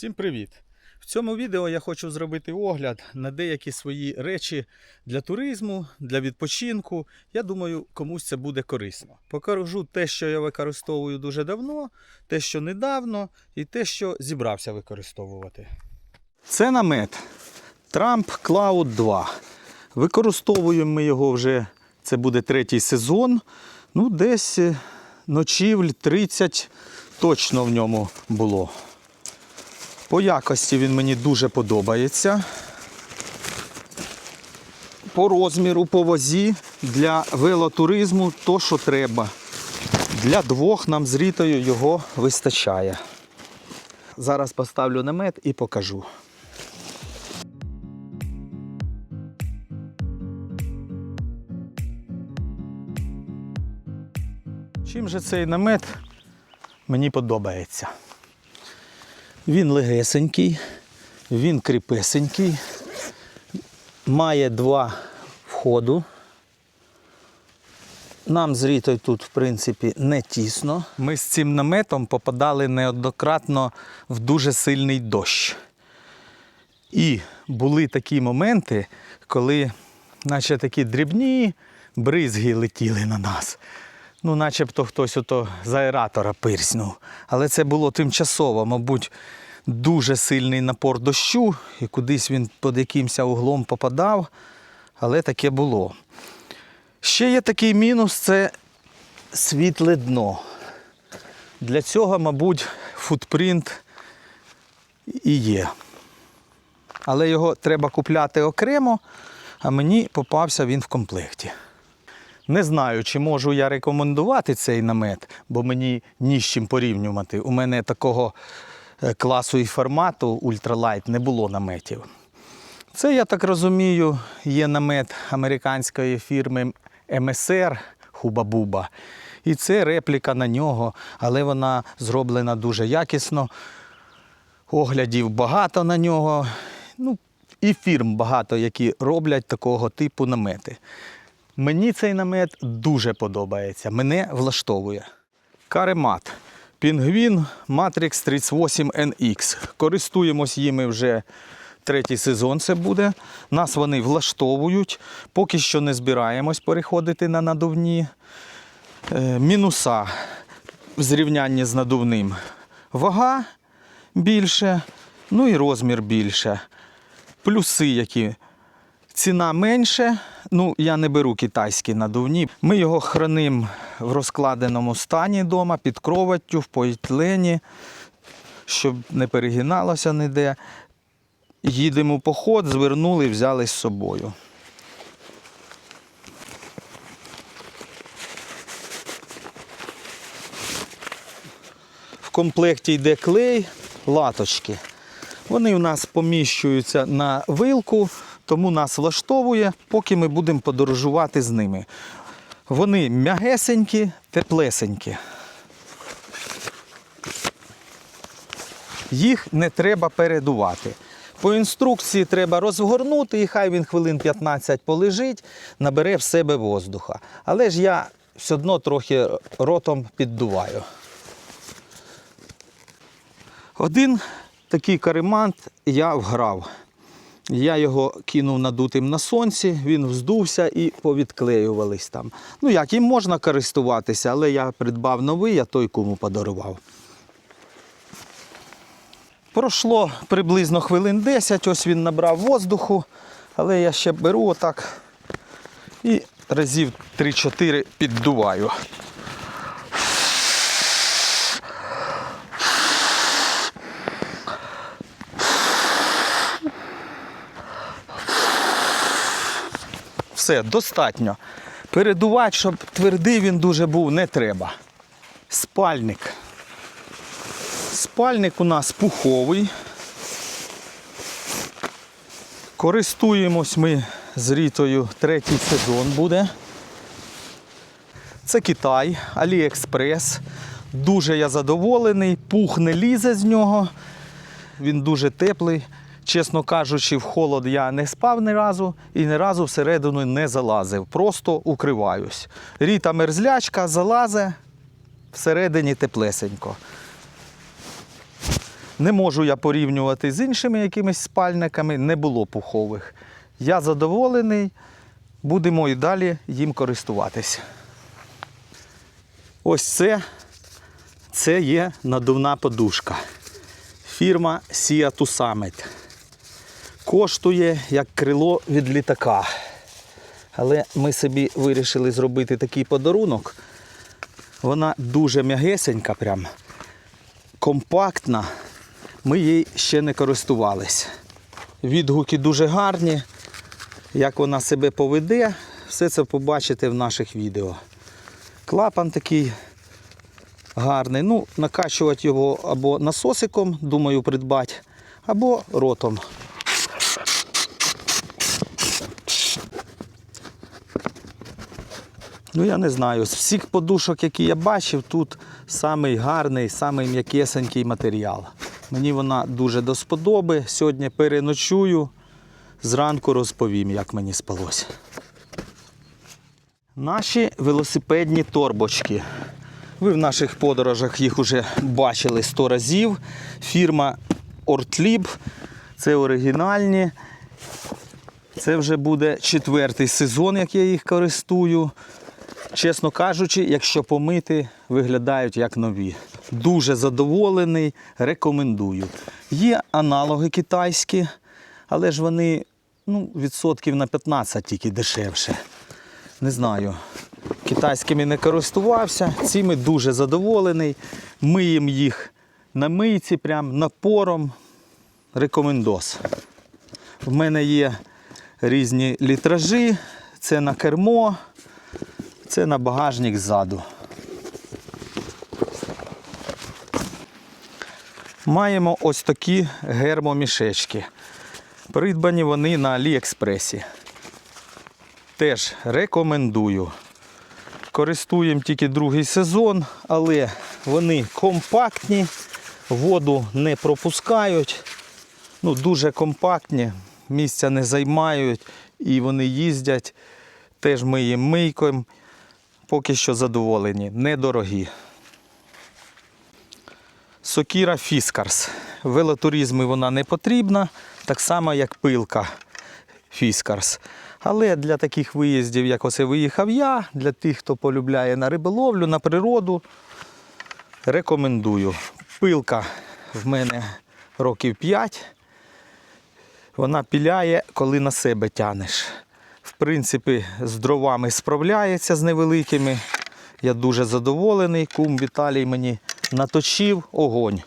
Всім привіт! В цьому відео я хочу зробити огляд на деякі свої речі для туризму, для відпочинку. Я думаю, комусь це буде корисно. Покажу те, що я використовую дуже давно, те, що недавно, і те, що зібрався використовувати. Це намет Trump Cloud 2. Використовуємо ми його вже, це буде третій сезон. Ну, десь ночівль 30 точно в ньому було. По якості він мені дуже подобається. По розміру, по вазі для велотуризму то, що треба. Для двох нам з Рітою його вистачає. Зараз поставлю намет і покажу. Чим же цей намет мені подобається? Він легесенький, він кріпесенький, має два входу. Нам з Рітою тут, в принципі, не тісно. Ми з цим наметом попадали неоднократно в дуже сильний дощ. І були такі моменти, коли, наче такі дрібні бризги летіли на нас. Ну, начебто хтось ото з аератора пирснув. Але це було тимчасово, мабуть, дуже сильний напор дощу, і кудись він під якимось углом попадав, але таке було. Ще є такий мінус це світле дно. Для цього, мабуть, футпринт і є. Але його треба купляти окремо, а мені попався він в комплекті. Не знаю, чи можу я рекомендувати цей намет, бо мені ні з чим порівнювати. У мене такого е, класу і формату ультралайт не було наметів. Це, я так розумію, є намет американської фірми МСР Хуба-Буба. І це репліка на нього, але вона зроблена дуже якісно. Оглядів багато на нього. Ну, і фірм багато, які роблять такого типу намети. Мені цей намет дуже подобається, мене влаштовує. Каремат. Пінгвін Matrix 38 NX. Користуємось їми вже третій сезон це буде. Нас вони влаштовують. Поки що не збираємось переходити на надувні. Е, Мінуса в зрівнянні з надувним. Вага більше, ну і розмір більше. Плюси які. Ціна менше. Ну, я не беру китайські надувні. Ми його хранимо в розкладеному стані вдома, під кроваттю, в поетлені, щоб не перегиналося ніде. Їдемо в поход, звернули, взяли з собою. В комплекті йде клей, латочки. Вони у нас поміщуються на вилку, тому нас влаштовує, поки ми будемо подорожувати з ними. Вони м'ягесенькі, теплесенькі. Їх не треба передувати. По інструкції треба розгорнути і хай він хвилин 15 полежить, набере в себе воздуха. Але ж я все одно трохи ротом піддуваю. Один такий каремант я вграв. Я його кинув надутим на сонці, він вздувся і повідклеювались там. Ну як, їм можна користуватися, але я придбав новий, а той кому подарував. Пройшло приблизно хвилин 10, ось він набрав воздуху, але я ще беру отак і разів 3-4 піддуваю. Все, достатньо. Передувати, щоб твердий він дуже був, не треба. Спальник. Спальник у нас пуховий. Користуємось ми з Рітою третій сезон буде. Це Китай, Аліекспрес. Дуже я задоволений, пух не лізе з нього. Він дуже теплий. Чесно кажучи, в холод я не спав ні разу і ні разу всередину не залазив. Просто укриваюсь. Ріта мерзлячка залазе, всередині теплесенько. Не можу я порівнювати з іншими якимись спальниками, не було пухових. Я задоволений, будемо і далі їм користуватись. Ось це, це є надувна подушка. Фірма Sia to Summit. Коштує як крило від літака. Але ми собі вирішили зробити такий подарунок. Вона дуже м'ягесенька, прям компактна. Ми їй ще не користувались. Відгуки дуже гарні. Як вона себе поведе, все це побачите в наших відео. Клапан такий гарний. Ну, накачувати його або насосиком, думаю, придбати, або ротом. Ну, я не знаю. З всіх подушок, які я бачив, тут самий гарний, самий м'якесенький матеріал. Мені вона дуже до сподоби. Сьогодні переночую. Зранку розповім, як мені спалося. Наші велосипедні торбочки. Ви в наших подорожах їх вже бачили 100 разів. Фірма Ortlib. Це оригінальні. Це вже буде четвертий сезон, як я їх користую. Чесно кажучи, якщо помити, виглядають як нові. Дуже задоволений, рекомендую. Є аналоги китайські, але ж вони ну, відсотків на 15 тільки дешевше. Не знаю. Китайськими не користувався, цими дуже задоволений. Миємо їх на мийці, прям напором. Рекомендос. В мене є різні літражі, це на кермо, це на багажник ззаду. Маємо ось такі гермомішечки. Придбані вони на Аліекспресі. Теж рекомендую. Користуємо тільки другий сезон, але вони компактні, воду не пропускають. Ну, дуже компактні, місця не займають і вони їздять. Теж ми їм мийком. Поки що задоволені, недорогі. Сокіра Фіскарс. В велотуризмі вона не потрібна, так само як пилка Фіскарс. Але для таких виїздів, як оце виїхав я, для тих, хто полюбляє на риболовлю, на природу, рекомендую. Пилка в мене років 5. Вона піляє, коли на себе тянеш. Принципі, з дровами справляється з невеликими. Я дуже задоволений. Кум Віталій мені наточив огонь.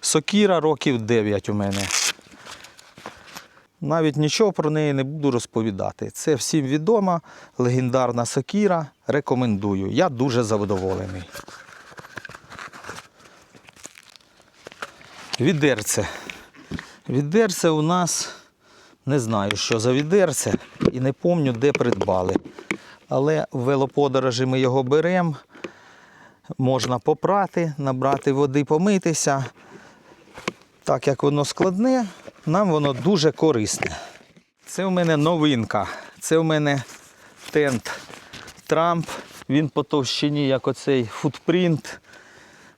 Сокіра років 9 у мене. Навіть нічого про неї не буду розповідати. Це всім відома, легендарна сокіра. Рекомендую. Я дуже задоволений. Відерце. Відерце у нас не знаю, що за відерце, і не пам'ятаю, де придбали. Але в велоподорожі ми його беремо. Можна попрати, набрати води, помитися. Так як воно складне, нам воно дуже корисне. Це у мене новинка. Це у мене тент Трамп. Він по товщині, як оцей футпринт.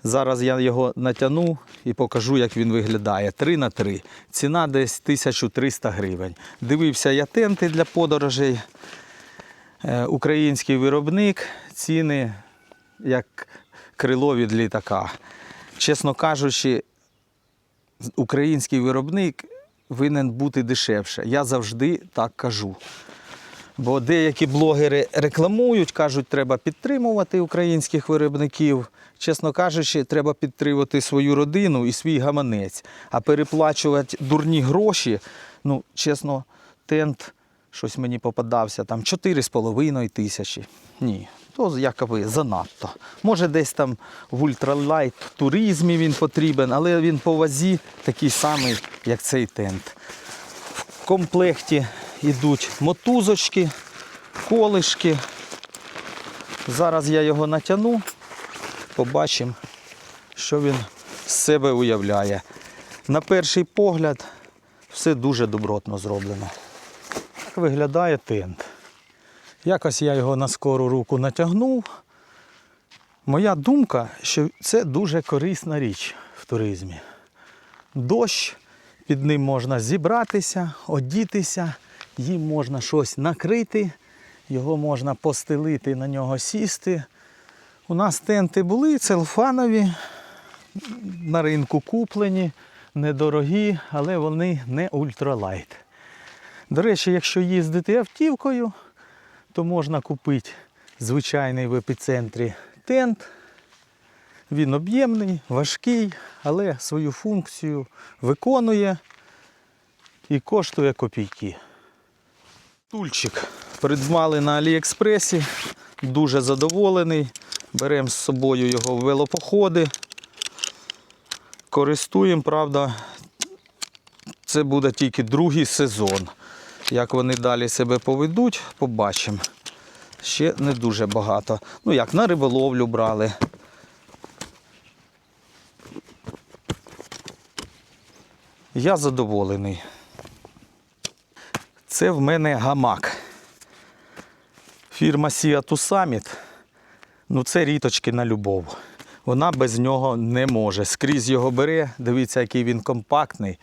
Зараз я його натягну і покажу, як він виглядає. 3 на 3. Ціна десь 1300 гривень. Дивився я тенти для подорожей. Е, Український виробник, ціни як крило від літака. Чесно кажучи, український виробник винен бути дешевше. Я завжди так кажу. Бо деякі блогери рекламують, кажуть, треба підтримувати українських виробників. Чесно кажучи, треба підтримувати свою родину і свій гаманець. А переплачувати дурні гроші, ну, чесно, тент щось мені попадався, там 4,5 тисячі. Ні, то якоби занадто. Може, десь там в ультралайт туризмі він потрібен, але він по вазі такий самий, як цей тент. В комплекті йдуть мотузочки, колишки. Зараз я його натягну, побачимо, що він з себе уявляє. На перший погляд все дуже добротно зроблено. Так виглядає тент. Якось я його на скору руку натягнув. Моя думка, що це дуже корисна річ в туризмі. Дощ, під ним можна зібратися, одітися, їм можна щось накрити, його можна постелити, на нього сісти. У нас тенти були целфанові, на ринку куплені, недорогі, але вони не ультралайт. До речі, якщо їздити автівкою, то можна купити звичайний в епіцентрі тент. Він об'ємний, важкий, але свою функцію виконує і коштує копійки. Тульчик придбали на Аліекспресі, дуже задоволений. Беремо з собою його в велопоходи. Користуємо, правда, це буде тільки другий сезон. Як вони далі себе поведуть, побачимо. Ще не дуже багато. Ну як на риболовлю брали. Я задоволений. Це в мене гамак. Фірма Seattle Summit. Ну це ріточки на любов. Вона без нього не може. Скрізь його бере, дивіться, який він компактний.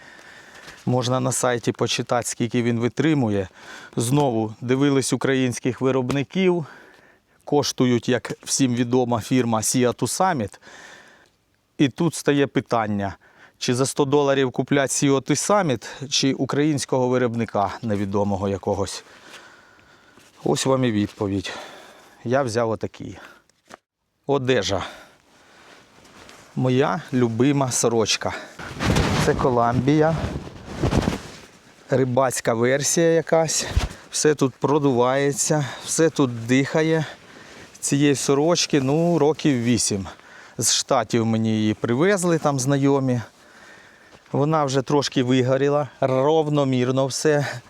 Можна на сайті почитати, скільки він витримує. Знову дивились українських виробників. Коштують, як всім відома фірма Seattle Summit. І тут стає питання, чи за 100 доларів купляти Seattle Summit, чи українського виробника невідомого якогось. Ось вам і відповідь. Я взяв отакий. Одежа. Моя любима сорочка. Це Коламбія. Рибацька версія якась. Все тут продувається, все тут дихає. Цієї сорочки ну, років вісім. З штатів мені її привезли там знайомі. Вона вже трошки вигоріла, ровномірно все.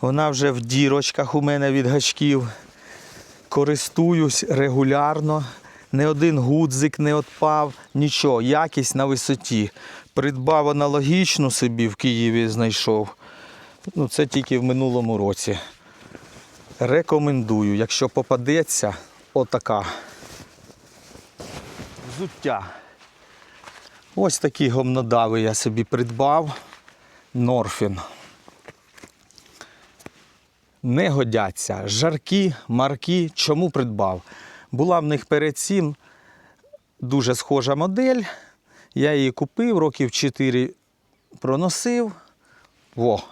Вона вже в дірочках у мене від гачків. Користуюсь регулярно. Не один гудзик не відпав, нічого, якість на висоті. Придбав аналогічну собі в Києві знайшов. Ну, це тільки в минулому році. Рекомендую, якщо попадеться, отака. Взуття. Ось такі гомнодави я собі придбав. Норфін. Не годяться. Жаркі, марки. Чому придбав? Була в них перед цим дуже схожа модель. Я її купив, років 4 проносив. Во.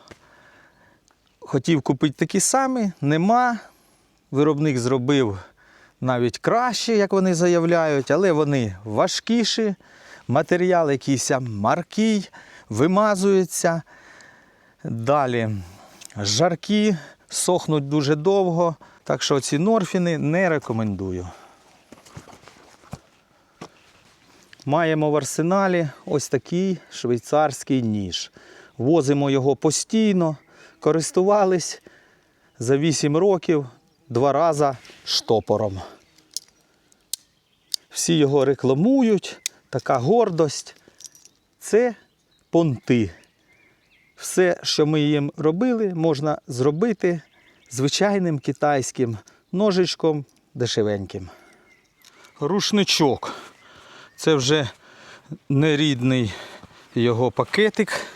Хотів купити такі самі, нема. Виробник зробив навіть краще, як вони заявляють, але вони важкіші, матеріал якийсь маркий, вимазується. Далі жаркі, сохнуть дуже довго. Так що ці норфіни не рекомендую. Маємо в арсеналі ось такий швейцарський ніж. Возимо його постійно, користувались за 8 років два рази штопором. Всі його рекламують, така гордость. Це понти. Все, що ми їм робили, можна зробити звичайним китайським ножичком дешевеньким. Рушничок. Це вже нерідний його пакетик.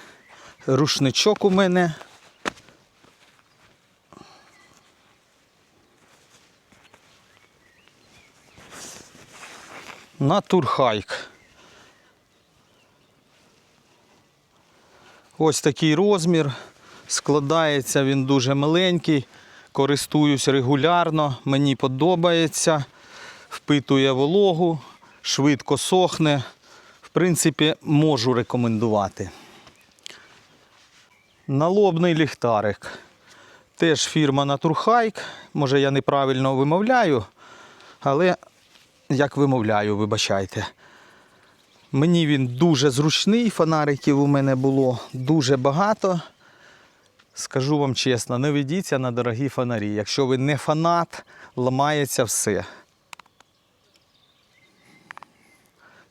Рушничок у мене. Натурхайк. Ось такий розмір. Складається він дуже маленький. Користуюсь регулярно, мені подобається, впитує вологу, швидко сохне. В принципі, можу рекомендувати. Налобний ліхтарик. Теж фірма Naturhike. Може я неправильно вимовляю, але як вимовляю, вибачайте. Мені він дуже зручний, фонариків у мене було дуже багато. Скажу вам чесно, не ведіться на дорогі фонарі. Якщо ви не фанат, ламається все.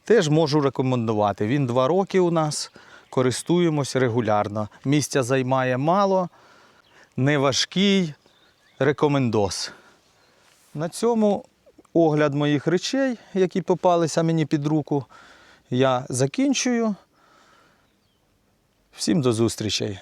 Теж можу рекомендувати. Він два роки у нас, користуємось регулярно. Місця займає мало, не важкий, рекомендос. На цьому огляд моїх речей, які попалися мені під руку, я закінчую. Всім до зустрічей!